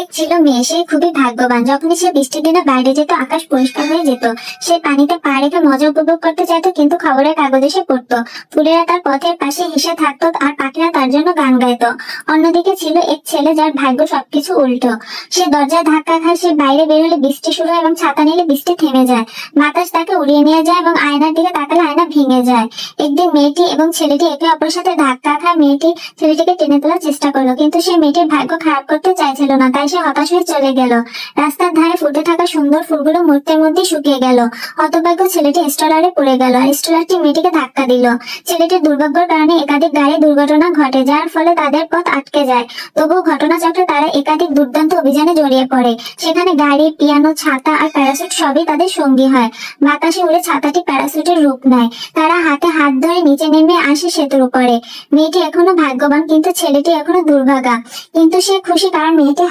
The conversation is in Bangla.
এক ছিল মেয়ে। সে খুবই ভাগ্যবান। যখনই সে বৃষ্টির দিনে বাইরে যেত, আকাশ পরিষ্কার হয়ে যেত। সে পানিতে পা রেখে মজা উপভোগ করতে চাইতো, কিন্তু খবরের কাগজে সে পড়তো। ফুলেরা তার পথের পাশে হেসে থাকতো আর পাখিরা তার জন্য গান গাইতো। অন্যদিকে ছিল এক ছেলে যার ভাগ্য সবকিছু উল্টো। সে দরজায় ধাক্কা খায়, সে বাইরে বের হলে বৃষ্টি শুরু হয় এবং ছাতা নিলে বৃষ্টি থেমে যায়। বাতাস তাকে উড়িয়ে নিয়ে যায় এবং আয়নার দিকে তাকালে আয়না ভেঙে যায়। একদিন মেয়েটি এবং ছেলেটি একে অপরের সাথে ধাক্কা খায়। মেয়েটি ছেলেটিকে টেনে তোলার চেষ্টা করল, কিন্তু সে মেয়েটির ভাগ্য খারাপ করতে চাইছিল না, তাই সে হতাশ হয়ে চলে গেল। রাস্তার ধারে ফুটে থাকা সুন্দর ফুলগুলো মুহূর্তের মধ্যে শুকিয়ে গেল। হতভাগ্য ছেলেটি স্টলারে পড়ে গেল। আর স্টলারটি মেয়েটিকে ধাক্কা দিল। ছেলেটির দুর্ভাগ্যের কারণে একাধিক গাড়ি দুর্ঘটনা ঘটে, যার ফলে তাদের পথ আটকে যায়। তবুও ঘটনাচক্রে তারা একাধিক দুর্দান্ত অভিযানে জড়িয়ে পড়ে। সেখানে গাড়ি, পিয়ানো, ছাতা আর প্যারাসুট সবই তাদের সঙ্গী হয়। বাতাসে উড়ে ছাতাটি প্যারাসুটের রূপ নেয়। তারা হাতে হাত ধরে নিচে নেমে আসে সেতুর উপরে। মেয়েটি এখনও ভাগ্যবান, কিন্তু ছেলেটি এখনও দুর্ভাগা। কিন্তু সে খুশি কারণ মেয়েটি